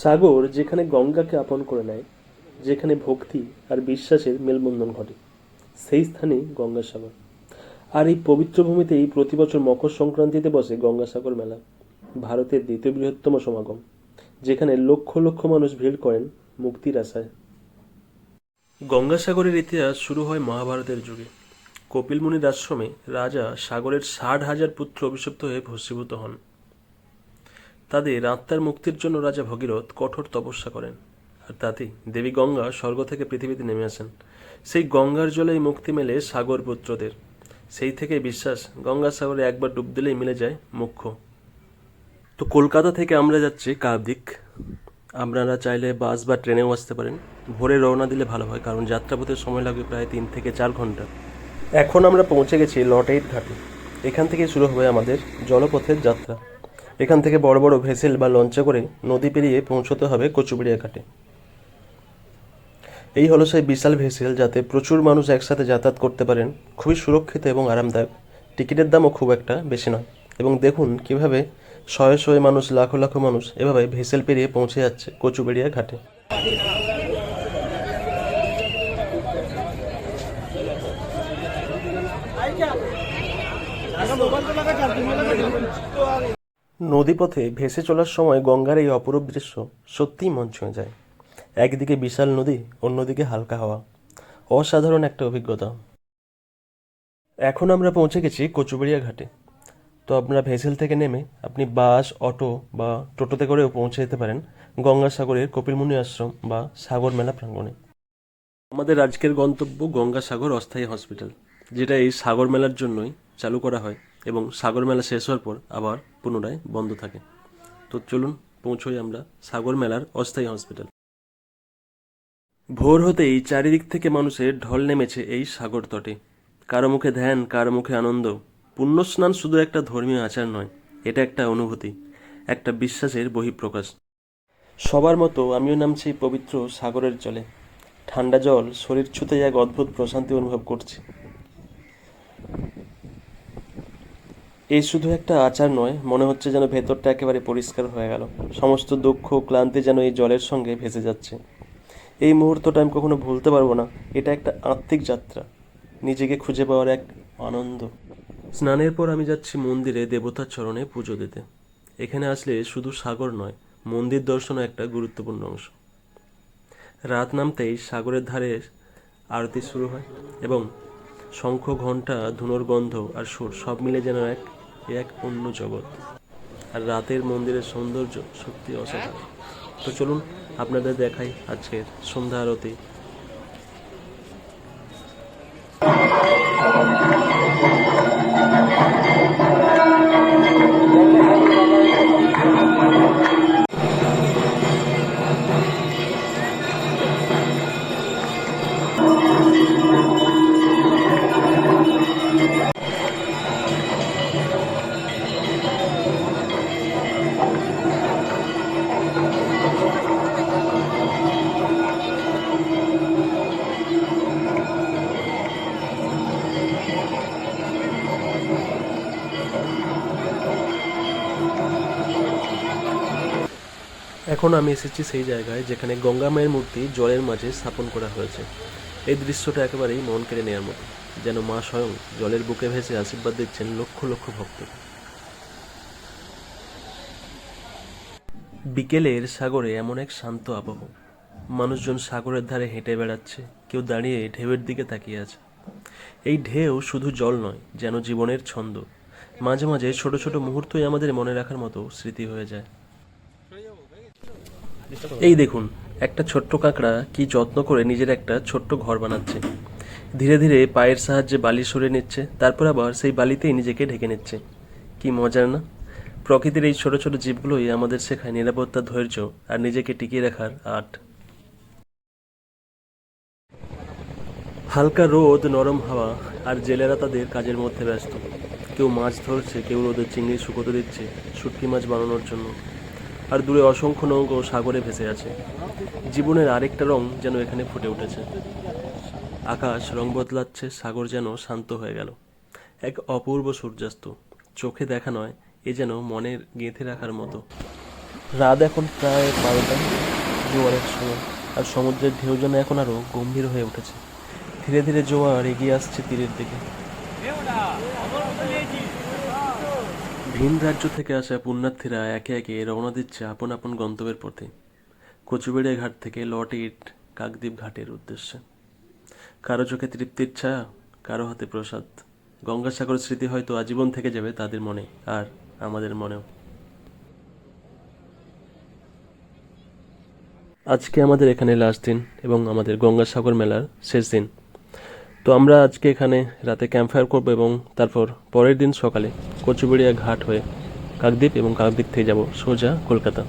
সাগর যেখানে গঙ্গাকে আপন করে নেয়, যেখানে ভক্তি আর বিশ্বাসের মেলবন্ধন ঘটে, সেই স্থানে গঙ্গাসাগর। আর এই পবিত্র ভূমিতেই প্রতি বছর মকর সংক্রান্তিতে বসে গঙ্গাসাগর মেলা, ভারতের দ্বিতীয় বৃহত্তম সমাগম, যেখানে লক্ষ লক্ষ মানুষ ভিড় করেন মুক্তির আশায়। গঙ্গাসাগরের ইতিহাস শুরু হয় মহাভারতের যুগে। কপিল মুনির আশ্রমে রাজা সাগরের ষাট হাজার পুত্র অভিশপ্ত হয়ে ভস্মীভূত হন। তাদের আত্মার মুক্তির জন্য রাজা ভগীরথ কঠোর তপস্যা করেন। আর তাতেই দেবী গঙ্গা স্বর্গ থেকে পৃথিবীতে নেমে আসেন। সেই গঙ্গার জলেই মুক্তি মেলে সাগর পুত্রদের। সেই থেকে বিশ্বাস গঙ্গাসাগরে একবার ডুব দিলেই মিলে যায় মুখ্য। তো কলকাতা থেকে আমরা যাচ্ছি কাবদিক আপনারা চাইলে বাস বা ট্রেনেও আসতে পারেন। ভোরে রওনা দিলে ভালো হয়, কারণ যাত্রাপথের সময় লাগবে প্রায় তিন থেকে চার ঘণ্টা। এখন আমরা পৌঁছে গেছি লটেইট ঘাটে এখান থেকে শুরু হবে আমাদের জলপথের যাত্রা। এখান থেকে বড় বড় ভেসেল বা লঞ্চে করে নদী পেরিয়ে পৌঁছতে হবে কচুবেড়িয়া ঘাটে। এই হলো সেই বিশাল ভেসেল যাতে প্রচুর মানুষ একসাথে যাতায়াত করতে পারেন, খুবই সুরক্ষিত এবং আরামদায়ক। টিকিটের দামও খুব একটা বেশি নয়। এবং দেখুন কীভাবে শয়ে শয়ে মানুষ, লাখো লাখো মানুষ এভাবে ভেসেল পেরিয়ে পৌঁছে যাচ্ছে কচুবেড়িয়া ঘাটে। নদীপথে ভেসে চলার সময় গঙ্গার এই অপরূপ দৃশ্য সত্যিই মন ছুঁয়ে যায়। একদিকে বিশাল নদী, অন্যদিকে হালকা হাওয়া। অসাধারণ একটা অভিজ্ঞতা। এখন আমরা পৌঁছে গেছি কচুবেড়িয়া ঘাটে। তো আপনারা ভেসেল থেকে নেমে আপনি বাস, অটো বা টোটোতে করেও পৌঁছে যেতে পারেন গঙ্গাসাগরের কপিলমুনি আশ্রম বা সাগর মেলা প্রাঙ্গণে। আমাদের আজকের গন্তব্য গঙ্গাসাগর অস্থায়ী হসপিটাল, যেটা এই সাগর মেলার জন্যই চালু করা হয় এবং সাগর মেলা শেষ হওয়ার পর আবার পুনরায় বন্ধ থাকে। তো চলুন পৌঁছোই আমরা সাগর মেলার অস্থায়ী হসপিটাল ভোর হতেই চারিদিক থেকে মানুষের ঢল নেমেছে এই সাগর তটে। কারও মুখে ধ্যান, কারও মুখে আনন্দ। পুণ্যস্নান শুধু একটা ধর্মীয় আচার নয়, এটা একটা অনুভূতি, একটা বিশ্বাসের বহিঃপ্রকাশ। সবার মতো আমিও নামছি পবিত্র সাগরের জলে। ঠান্ডা জল, শরীর ছুতে এক অদ্ভুত প্রশান্তি অনুভব করছি। এই শুধু একটা আচার নয়, মনে হচ্ছে যেন ভেতরটা একেবারে পরিষ্কার হয়ে গেল। সমস্ত দুঃখ ক্লান্তি যেন এই জলের সঙ্গে ভেসে যাচ্ছে। এই মুহূর্তটা আমি কখনো ভুলতে পারব না। এটা একটা আত্মিক যাত্রা, নিজেকে খুঁজে পাওয়ার এক আনন্দ। স্নানের পর আমি যাচ্ছি মন্দিরে দেবতার চরণে পুজো দিতে। এখানে আসলে শুধু সাগর নয়, মন্দির দর্শনও একটা গুরুত্বপূর্ণ অংশ। রাত নামতেই সাগরের ধারে আরতি শুরু হয় এবং শঙ্খ, ঘণ্টা, ধুনোর গন্ধ আর সুর সব মিলে যেন এক এক অন্য জগৎ। আর রাতের মন্দিরের সৌন্দর্য সত্যি অসাধারণ। তো চলুন আপনাদের দেখাই আজকের সন্ধ্যা আরতি। এখন আমি এসেছি সেই জায়গায় যেখানে গঙ্গা মায়ের মূর্তি জলের মাঝে স্থাপন করা হয়েছে। এই দৃশ্যটা একেবারেই মন কেড়ে নেওয়ার মতো, যেন মা স্বয়ং জলের বুকে ভেসে আশীর্বাদ দিচ্ছেন লক্ষ লক্ষ ভক্ত। বিকেলের সাগরে এমন এক শান্ত আবহ। মানুষজন সাগরের ধারে হেঁটে বেড়াচ্ছে, কেউ দাঁড়িয়ে ঢেউয়ের দিকে তাকিয়ে আছে। এই ঢেউ শুধু জল নয়, যেন জীবনের ছন্দ। মাঝে মাঝে ছোট ছোট মুহূর্তই আমাদের মনে রাখার মতো স্মৃতি হয়ে যায়। এই দেখুন, একটা ছোট্ট কাঁকড়া কি যত্ন করে নিজের একটা ছোট্ট ঘর বানাচ্ছে। ধীরে ধীরে পায়ের সাহায্যে বালি সরে নিচ্ছে, তারপর আবার সেই বালিতেই নিজেকে ঢেকে নিচ্ছে। কি মজার না? প্রকৃতির এই ছোট ছোট জীবগুলোই আমাদের শেখায় নিরাপত্তা, ধৈর্য আর নিজেকে টিকিয়ে রাখার আর্ট। হালকা রোদ, নরম হাওয়া আর জেলেরা তাদের কাজের মধ্যে ব্যস্ত। কেউ মাছ ধরছে, কেউ রোদের চিংড়ি শুকোতে দিচ্ছে, শুটকি মাছ বানানোর জন্য। আর দূরে অসংখ্য নৌকো সাগরে ভেসে আছে। জীবনের আরেকটা রং যেন এখানে ফুটে উঠেছে। আকাশ রং বদলাচ্ছে, সাগর যেন শান্ত হয়ে গেল। এক অপূর্ব সূর্যাস্ত। চোখে দেখা নয়, এ যেন মনের গেঁথে রাখার মতো। রাত এখন প্রায় বারোটা। জোয়ারের সময়। আর সমুদ্রের ঢেউ যেন এখন আরও গম্ভীর হয়ে উঠেছে। ধীরে ধীরে জোয়ার এগিয়ে আসছে তীরের দিকে। ভিন রাজ্য থেকে আসা পুণ্যার্থীরা একে একে রওনা দিচ্ছে আপন আপন গন্তব্যের পথে। কচুবেড়িয়া ঘাট থেকে লট ইট কাকদ্বীপ ঘাটের উদ্দেশ্যে। কারও চোখে তৃপ্তির ছায়া, কারও হাতে প্রসাদ। গঙ্গাসাগরের স্মৃতি হয়তো আজীবন থেকে যাবে তাদের মনে আর আমাদের মনেও। আজকে আমাদের এখানে লাস্ট দিন এবং আমাদের গঙ্গাসাগর মেলার শেষ দিন। তো আমরা আজকে এখানে রাতে ক্যাম্প ফায়ার করব এবং তারপর পরের দিন সকালে কচুবেড়িয়া ঘাট হয়ে কাকদ্বীপ এবং কাকদ্বীপ থেকে যাব সোজা কলকাতা।